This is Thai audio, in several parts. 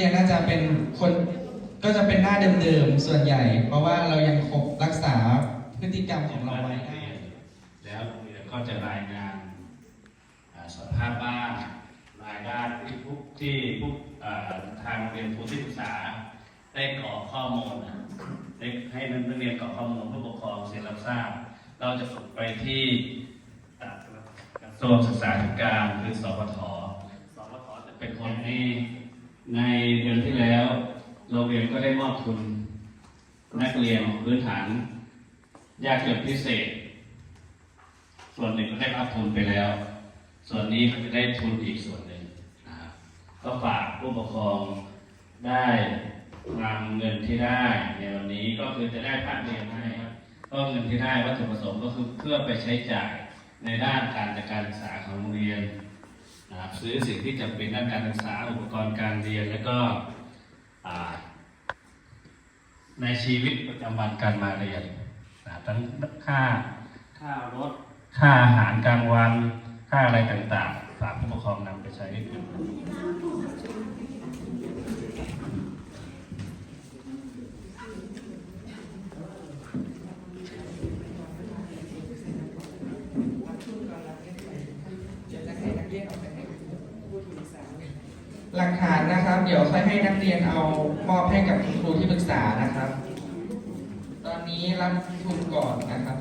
รียนน่าจะเป็นคนก็จะเป็นหน้าเดิมๆส่วนใหญ่ เพราะว่าเรายังคงรักษาพฤติกรรมของเราไว้ได้แล้วโรงเรียนก็จะรายงานสภาพบ้านรายงานที่ผู้ที่ผู้อ่าทางโรงเรียนผู้ที่ปรึกษา ได้กรอกข้อมูลได้ให้นักเรียนกรอกข้อมูลผู้ปกครองเสร็จรับทราบ เราจะส่งไปที่กระทรวงศึกษาธิการคือสพทสพทจะเป็นคนที่ ในเดือนที่แล้วโรงเรียนก็ได้มอบทุน นักเรียนพื้นฐานยากจนพิเศษ ส่วนหนึ่งก็ได้รับทุนไปแล้ว ส่วนนี้ก็จะได้ทุนอีกส่วนหนึ่งนะครับก็ฝากผู้ปกครองได้นำเงินที่ได้ในวันนี้ก็คือจะได้ผ่านเรียนให้ครับก็เงินที่ได้วัตถุประสงค์ก็คือเพื่อไปใช้จ่ายในด้านการจัดการศึกษาของโรงเรียน นะครับซื้อสิ่งที่จำเป็นด้านการศึกษาอุปกรณ์การเรียน แล้วก็อ่าในชีวิตประจำวันการมาเรียนนะครับทั้งค่าค่ารถค่าอาหารกลางวันค่าอะไรต่างๆฝากผู้ปกครองนำไปใช้ด้วยกัน หลักฐานนะครับ เดี๋ยวค่อยให้นักเรียนเอามอบให้กับคุณครูที่ปรึกษานะครับ ตอนนี้รับทุนก่อนนะครับ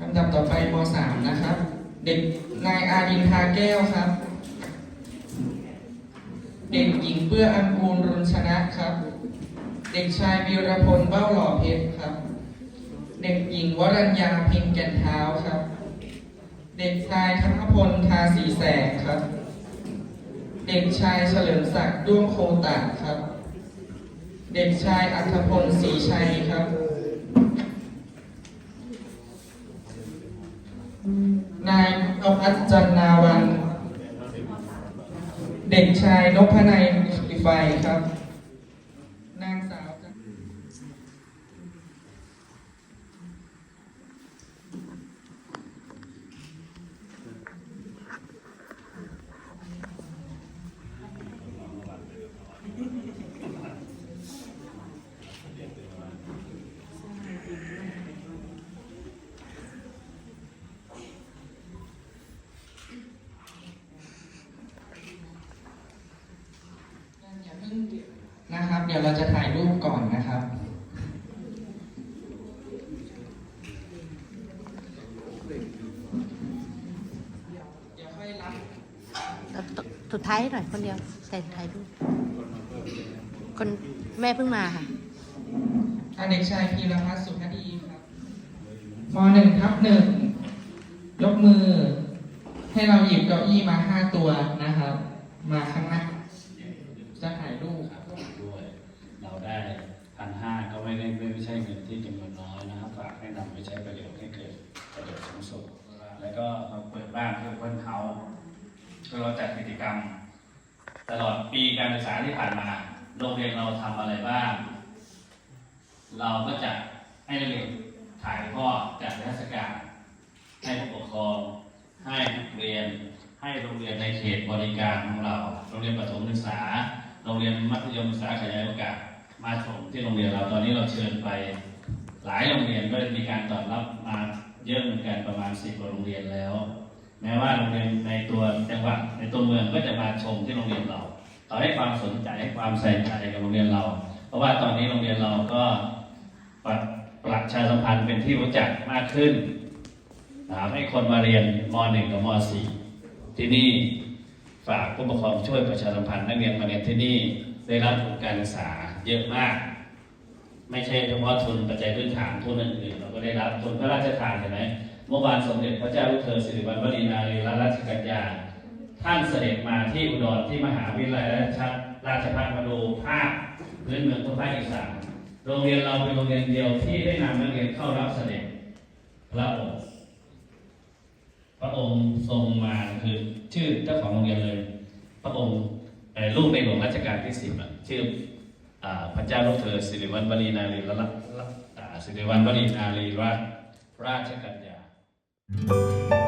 ลำดับต่อไปม .3 นะครับ เด็กนายอาดินทาแก้วครับ เด็กหญิงเปื้ออันกูลรุนชนะครับ เด็กชายวีรพลเบ้าหล่อเพชรครับ เด็กหญิงวรัญญาเพ็งแก่นเท้าครับ เด็กชายธนพลทาสีแสงครับ เด็กชายเฉลิมศักดิ์ด้วงโคตะครับ เด็กชายอัธพลศรีชัยครับนายนพัฒจัน เด็กชายนพนัยสุริไฟครับ นางสาวจัน อย่าเพิ่งนะครับ เดี๋ยวเราจะถ่ายรูปก่อนนะครับ เดี๋ยวค่อยรับแล้วตสุดท้ายหน่อยคนเดียวแต่ถ่ายรูปคนแม่เพิ่งมาค่ะท่านเด็กชายพีรพัฒน์สุขดีครับมหนึ่งทับหนึ่งยกมือ ให้เราหยิบเก้าอี้มาห้าตัวนะครับ มาข้างหน้า บ้านเพื่อเพื่อนเขาก็เราจัดกิจกรรม ตลอดปีการศึกษาที่ผ่านมา โรงเรียนเราทำอะไรบ้าง เราก็จะให้นักเรียนถ่ายทอดจัดนิทรรศการให้ผู้ปกครอง ให้นักเรียน ให้โรงเรียนในเขตบริการของเรา โรงเรียนประถมศึกษา โรงเรียนมัธยมศึกษาขยายโอกาส มาชมที่โรงเรียนเราตอนนี้เราเชิญไป หลายโรงเรียนก็มีการตอบรับมาเยอะเหมือนกันประมาณสิบกว่าโรงเรียนแล้ว แม้ว่าโรงเรียนในตัวจังหวัดในตัวเมืองก็จะมาชมที่โรงเรียนเราต่อให้ความสนใจให้ความใส่ใจกับโรงเรียนเรา เพราะว่าตอนนี้โรงเรียนเราก็ปรับประชาสัมพันธ์เป็นที่รู้จักมากขึ้นนะครับให้คนมาเรียนม .1 กับม .4 ที่นี่ฝากผู้ปกครองช่วยประชาสัมพันธ์นักเรียนมาเรียนที่นี่ได้รับทุนการศึกษาเยอะมาก ไม่ใช่เฉพาะทุนปัจจัยพื้นฐานทุนอื่นๆเราก็ได้รับทุนพระราชทานเห็นไหม เมื่อวานสมเด็จพระเจ้าลูกเธอสิริวัณวรีนารีรัตนราชกัญญาท่านเสด็จมาที่อุดรที่มหาวิทยาลัยราชราชภัฏมาดูภาพพื้นเมืองทั่วภาคอีสานโรงเรียนเราเป็นโรงเรียนเดียวที่ได้นำนักเรียนเข้ารับเสด็จพระองค์พระองค์ทรงมาคือชื่อเจ้าของโรงเรียนเลย พระองค์เอ่อลูกในหลวงรัชกาลที่สิบชื่ออพระเจ้าลูกเธอสิริวัณวรีนารีรัตสิริวัณวรีนารีราชราชกัญญา Thank you.